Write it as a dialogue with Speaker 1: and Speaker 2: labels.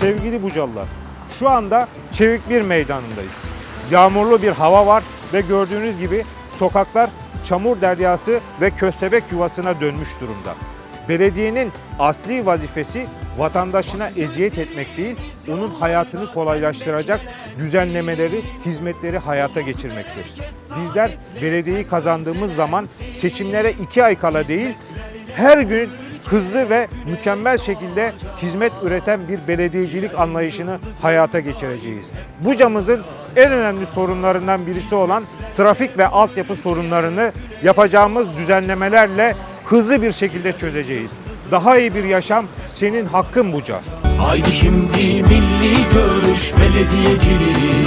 Speaker 1: Sevgili Bucalılar, şu anda Çevik bir meydanındayız. Yağmurlu bir hava var ve gördüğünüz gibi sokaklar çamur deryası ve köstebek yuvasına dönmüş durumda. Belediyenin asli vazifesi vatandaşına eziyet etmek değil, onun hayatını kolaylaştıracak düzenlemeleri, hizmetleri hayata geçirmektir. Bizler belediyeyi kazandığımız zaman seçimlere iki ay kala değil, her gün hızlı ve mükemmel şekilde hizmet üreten bir belediyecilik anlayışını hayata geçireceğiz. Buca'mızın en önemli sorunlarından birisi olan trafik ve altyapı sorunlarını yapacağımız düzenlemelerle hızlı bir şekilde çözeceğiz. Daha iyi bir yaşam senin hakkın Buca.
Speaker 2: Haydi şimdi milli görüş belediyeciliği